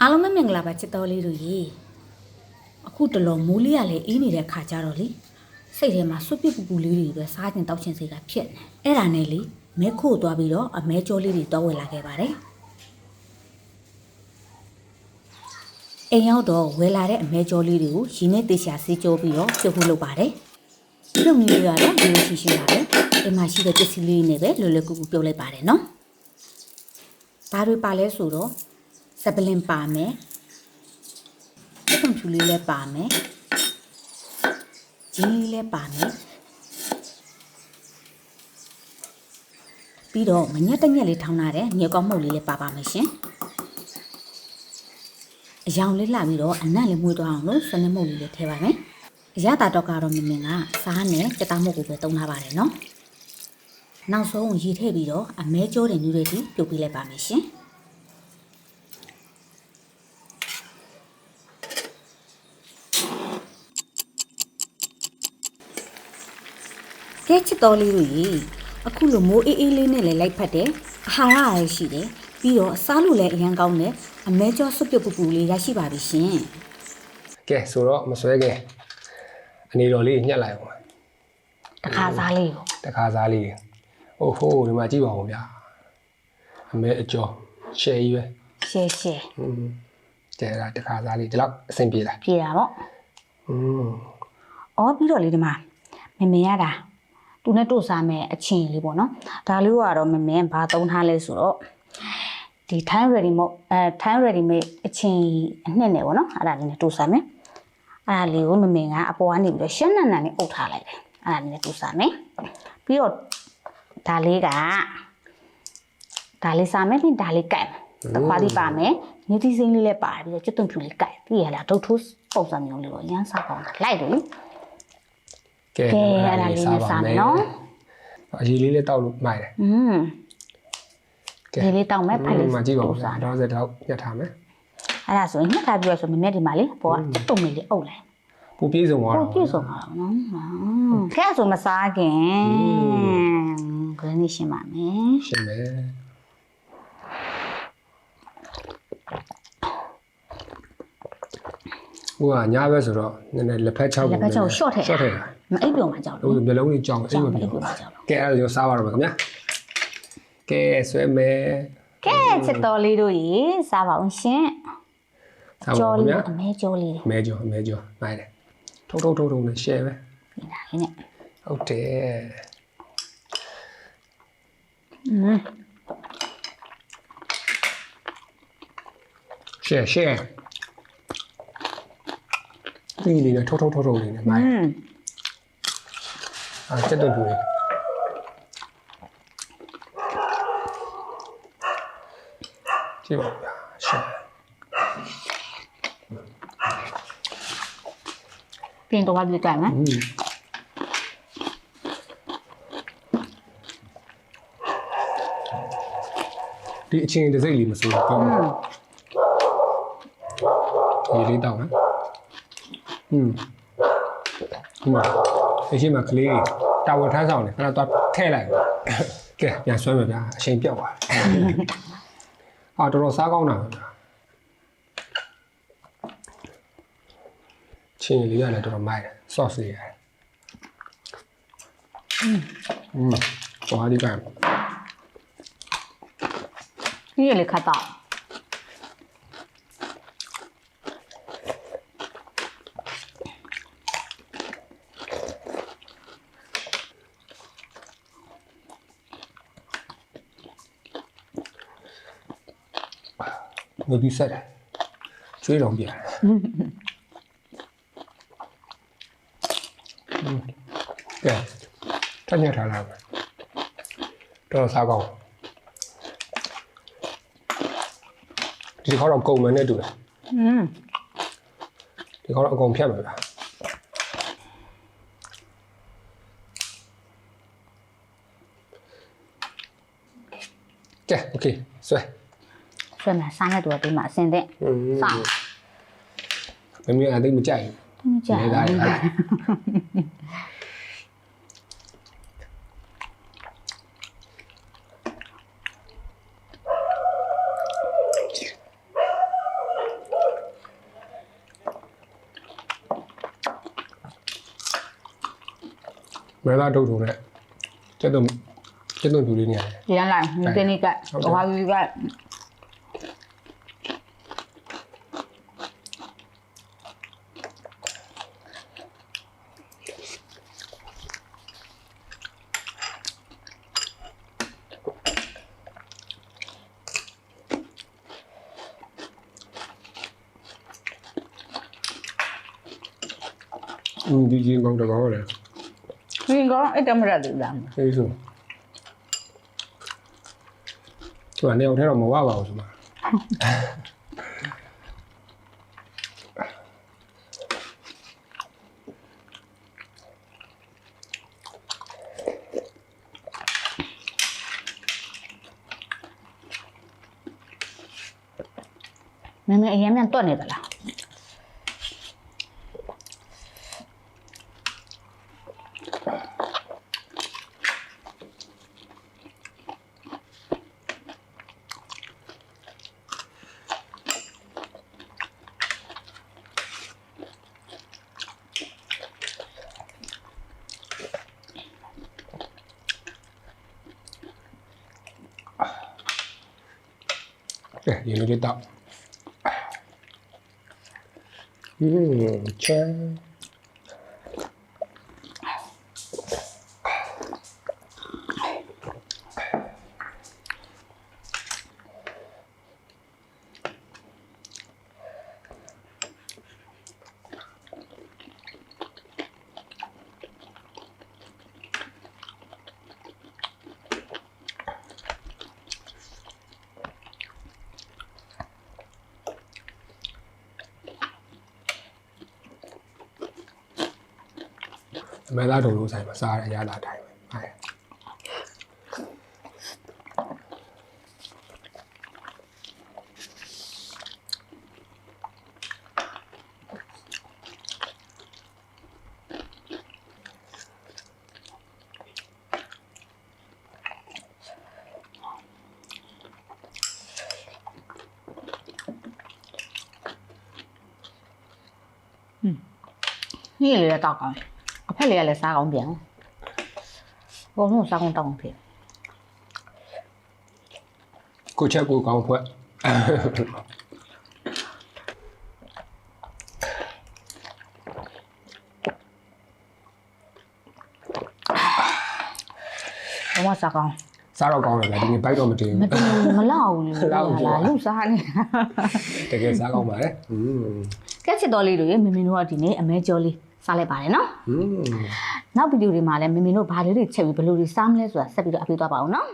အားလုံးပဲမင်္ဂလာပါချစ်တော်လေးတို့ရေအခုတလောမိုးလေးရလေအေးနေတဲ့ခါကြတော့လေစိတ်ထဲမှာစွတ်ပစ်ပူပူလေးတွေပဲစားကျင်တောက်ချင်စိတ်ကဖြစ်နေအဲ့ဒါနဲ့လေမဲခို့သွားပြီးတော့အမဲကြောလေးတွေတောဝယ်လာခဲ့ပါတယ်အိမ်ရောက်တော့ဝယ်လာတဲ့အမဲကြောလေးတွေကိုရင်းနဲ့တေချာစီးကြိုးပြီးတော့ပြုတ်ဖို့လုပ်ပါတယ်ပြုတ်နည်းလေးကတော့ဒီလိုရှိရှိပါပဲအိမ်မှာရှိတဲ့ပစ္စည်းလေးတွေနဲ့ပဲလွယ်လွယ်ကူကူပြုတ်လိုက်ပါတယ်နော်ဘာတွေပါလဲဆိုတော့ စပလင်ပါမယ်စက်ကွန်ဖြူလေးလည်းပါမယ်ဂျင်းလေးလည်းပါမယ်ပြီးတော့မညက်တညက်လေးထောင်းလာတဲ့မြေကောက်မှုတ်လေးလည်းပါပါမယ်ရှင်အယောင်လေးလှပြီးတော့အနံ့လေးမွေးသွားအောင်လို့စနစ်မုတ်လေးလည်းထည့်ပါမယ်အရတာတော့ကတော့မင်းမင်းကစားနဲ့ကြက်သားမုတ်ကိုပဲတုံးထားပါတယ်နော်နောက်ဆုံးရေထည့်ပြီးတော့အမဲကြောတဲ့နူးတွေထိပြုတ်ပြလိုက်ပါမယ်ရှင် ကဲချစ်တော်လေးတို့ရေအခုလိုမိုးအေးအေးလေးနဲ့လည်းလိုက်ဖက်တယ်အာဟာရရရှိတယ်ပြီးတော့စားလို့လည်းအရန်ကောင်းတယ်အမဲကျော်စွပ်ပြုတ်ပူပူလေးရရှိပါပြီရှင် ကဲဆိုတော့မစွဲခင်အနေတော်လေးညှက်လိုက်အောင် တခါစားလေးကို တခါစားလေးအိုးဟိုးဒီမှာကြည့်ပါဦးဗျာအမဲအကျော်ရှယ်ကြီးပဲ ရှယ်ရှယ် อืมကျဲတာတခါစားလေးဒီလောက်အဆင်ပြေလား ပြေတာပေါ့ อืม အော်ပြီးတော့လေဒီမှာမမေရတာ သူနဲ့တို့စားမယ်အချင်းလေးပေါ့နော်ဒါလေးကတော့မမေဘာသုံးထားလဲဆိုတော့ဒီ time ready မဟုတ်အဲ time ready မေအချင်းအနှစ်နဲ့ပေါ့နော်အဲ့ဒါလေးနဲ့တို့စားမယ်အဲ့ဒါလေးကိုမမေကအပေါ်ကနေပြီးတော့ရှင်းနန်နန်လေးအုပ်ထားလိုက်တယ်အဲ့ဒါလေးနဲ့တို့စားမယ်ပြီးတော့ဒါလေးကဒါလေးစားမယ်ပြီးဒါလေးကြိုက်မယ်တခွားလေးပါမယ်မြေတီစိမ့်လေးလည်းပါတယ်ပြီးတော့ကျွတ်သွန်ဖြူလေးကြိုက်ပြီးရလားဒုတ်ထိုးပုံစံမျိုးလေးကိုအရန်စားကောင်းတာလိုက်တယ်လေ ကဲကဲအဲ့ဒါလေးနဲ့စားမယ်နော်အရေးလေးလေးတောက်လို့မိုက်တယ်อืมကဲဒီလေးတောက်မယ်ဖိုက်လေးမှာကြည့်ပါဦးစားတော့စက်တော့ညှက်ထားမယ်အဲ့ဒါဆိုရင်ညှက်ထားပြီးတော့ဆိုမမြက်ဒီမှာလေပေါ်ကတုံမီလေးအုပ်လိုက်ပူပြေးစုံသွားဟိုတော့ပြည့်စုံတာနော်ခဲဆိုမစားခင်ခရင်းနေရှင်းပါမယ်ရှင်းမယ် ဟိုကညာဘက်ဆိုတော့နည်းနည်းလက်ဖက်ချောက်လက်ဖက်ချက်ကို short ထည့် short ထည့်တာမအိပ်ပြုံမှာကြောက်လို့လို့မျိုးလုံးကြီးကြောင်အိမ်မကြောင်ပြောအိပ်ပြုံမှာကြောက်လို့ကဲအဲ့ဒါကြောင့်စားပါတော့မယ်ခင်ဗျာကဲဆွဲမယ်ကဲချစ်တော်လေးတို့ရေစားပါအောင်ရှင်စားပါကြောဦးခင်လေးဗျာအမဲကြောလေးတွေအမဲကျော်အမဲကျော်နိုင်တယ်ထုံထုံထုံထုံနဲ့ share ပဲပြင်တာလေးနဲ့ဟုတ်တယ်อืม share share ပြီးနေတယ်ထောက်ထောက်ထောက်ထောက်နေတယ်မိုင်းအဲတက်တက်တွေ့ကြည့်ပါဗျာရှာပြင်တော့ပြကြမယ်ဒီအချင်းတစ်စိမ့်လေးမစိုးဘူးကောင်းပါဒီလေးတောက်မယ် มဒီမှာအရှိမကလေးတာဝထမ်းဆောင်တယ်ခဏတော့ထဲလိုက်ကဲပြန်ဆွဲမယ်ဗျာအချိန်ပြောက်သွားအာတော်တော်စားကောင်းတာပဲဗျာချင်းလေးကလည်းတော်တော်မိုက်တယ် sauce လေးရတယ်อืมอืมသွားဒီကံ ဒီလေးခတ်တော့ ငုတ်ပြီးဆက်တယ်ကျွေးတော်ပြန်တယ်อืมကဲထက်ညက်ထားလိုက်မယ်တော်တော်စားကောင်းဒီခေါက်တော့ကုန်မယ်နဲ့တူတယ် อืม ဒီခေါက်တော့အကုန်ဖြတ်မယ်ဗျာကဲโอเคဆွဲ ဆွဲမယ်စားတဲ့သူကပေးမှာအစင်တဲ့စားသမီးအသိမကြိုက်ဘူးကြိုက်နေတာမဲလာထုတ်ထုံနဲ့ကျက်တော့ကျက်တော့ပြူလေးနေရတယ်။ဒီကလိုက်မင်းတင်းလေးကဟောပါကြီးက ကောင်းတော့ဟုတ်တယ်ဒီကောင်အဲ့တမရတူလားအေးဆိုသူကနေအောင်ထဲတော့မဝပါဘူးဆိုမှာမင်းမအရင်မြန်တွက်နေသလား ကဲရေလေးတောက်อืม မဲ့လာတော်လို့ဆိုင်မှာစားရရလာတိုင်းပဲဟုတ်嗯，你也来打工。 ကောင်းအဖက်လေးကလည်းစားကောင်းပြန်ဘောလုံးစားကောင်းတောက်ဖြစ်ကိုချက်ကိုကောင်းဖွဲ့ဘောမစားကောင်းစားတော့ကောင်းတယ်ဗျာဒီနေ့ဘိုက်တော့မတင်မဘူးတင်မလောက်ဘူးလောက်ဘူးလားလူစားနေတကယ်စားကောင်းပါလေอืมကက်ချစ်တော်လေးတွေမင်းမင်းတို့ကဒီနေ့အမဲကျော်လေး စားလိုက်ပါတယ်နော်อืมနောက်ဗီဒီယိုတွေမှာလည်းမင်းမင်းတို့ဘာလေးတွေချက်ပြီးဘယ်လိုတွေစားမလဲဆိုတာဆက်ပြီးတော့အပြေးသွားပါအောင်နော်